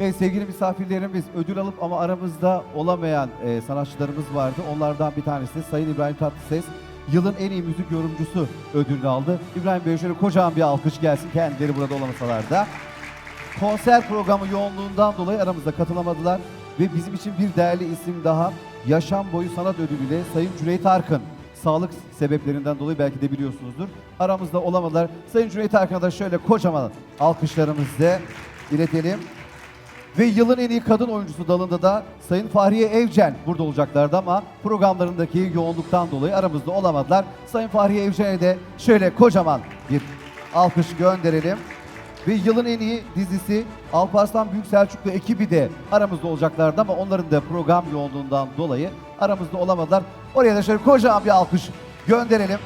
Evet sevgili misafirlerimiz ödül alıp ama aramızda olamayan e, sanatçılarımız vardı. Onlardan bir tanesi Sayın İbrahim Tatlıses. Yılın en iyi müzik yorumcusu ödülünü aldı. İbrahim Bey şöyle kocaman bir alkış gelsin kendileri burada olamasalar da. Konser programı yoğunluğundan dolayı aramızda katılamadılar. Ve bizim için bir değerli isim daha Yaşam Boyu Sanat Ödülü'yle Sayın Cüneyt Arkın. Sağlık sebeplerinden dolayı belki de biliyorsunuzdur. Aramızda olamadılar. Sayın Cüneyt Arkın'a da şöyle kocaman alkışlarımızla iletelim. Ve yılın en iyi kadın oyuncusu dalında da Sayın Fahriye Evcen burada olacaklardı ama programlarındaki yoğunluktan dolayı aramızda olamadılar. Sayın Fahriye Evcen'e de şöyle kocaman bir alkış gönderelim. Ve yılın en iyi dizisi Alparslan Büyük Selçuklu ekibi de aramızda olacaklardı ama onların da program yoğunluğundan dolayı aramızda olamadılar. Oraya da şöyle kocaman bir alkış gönderelim.